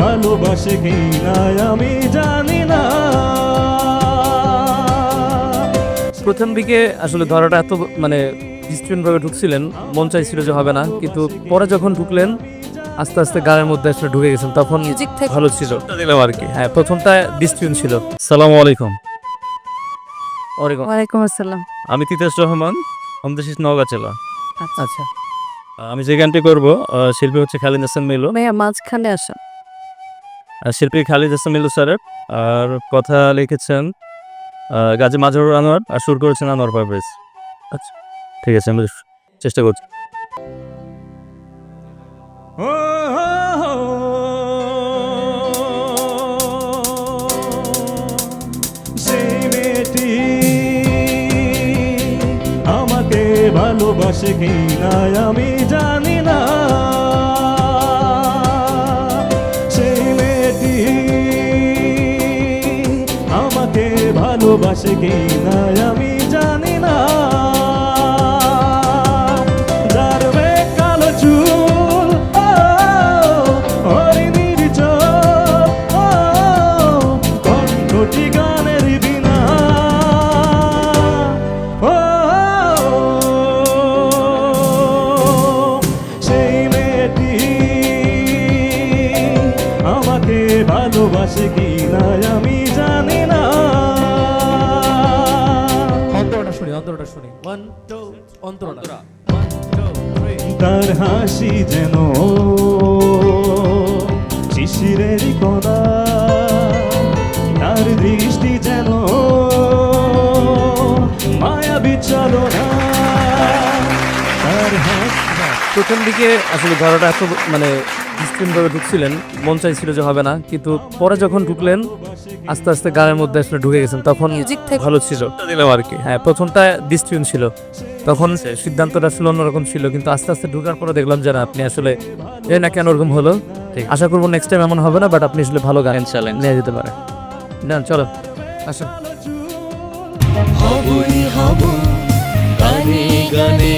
ভালোবাসে কি না আমি জানি না। প্রথম দিকে আসলে ধরাটা এত মানে ভাবে ঢুকছিলেন মন চাইছিল যে হবে না কিন্তু পরে যখন ঢুকলেন আস্তে আস্তে গানের মধ্যে আসলে ঢুকে গেছেন তখন ভালো ছিল। দিলাম আর কি। হ্যাঁ প্রথমটা ডিস্টিউন ছিল। সালাম আলাইকুম। ওয়ালাইকুম। ওয়ালাইকুম আসসালাম। আমি তিতাস রহমান আমাদের শেষ নওগাঁ জেলা। আচ্ছা। আমি যে গানটি করব আহ, শিল্পী হচ্ছে খালিদ হাসান মিলু। মাঝখানে আসা শিল্পী খালিদ হাসান মিলু স্যারের আর কথা লিখেছেন গাজী মাজহারুর আনোয়ার আর সুর করেছেন আনোয়ার পারভেজ। আচ্ছা। ঠিক আছে আমি চেষ্টা করছি। আমাকে ভালোবাসে কি না আমি জানি না। ভালোবাসে কি না আমি জানি না। ভালোবাসে কি না আমি তার হাসি যেন শিশিরের কণা তার দৃষ্টি যেন মায়া বিচলনা তার হাসি প্রথম দিকে আসলে ধরাটা এত মানে ভাবে ঢুকছিলেন মন চাইছিল যে হবে না কিন্তু পরে যখন ঢুকলেন আস্তে আস্তে গানের মধ্যে আসলে ঢুকে গেছেন তখন মিউজিক থেকে ভালো ছিল। দিলাম আর কি। হ্যাঁ প্রথমটা ডিস্টিউন ছিল। তখন সিদ্ধান্তটা আসলে অন্যরকম ছিল কিন্তু আস্তে আস্তে ঢুকার পরে দেখলাম যে না আপনি আসলে এই না কেন ওরকম হলো। আশা করব নেক্সট টাইম এমন হবে না বাট আপনি আসলে ভালো গান চ্যালেঞ্জ নিয়ে যেতে পারেন। না চলো। আসুন। হবই হব গানে গানে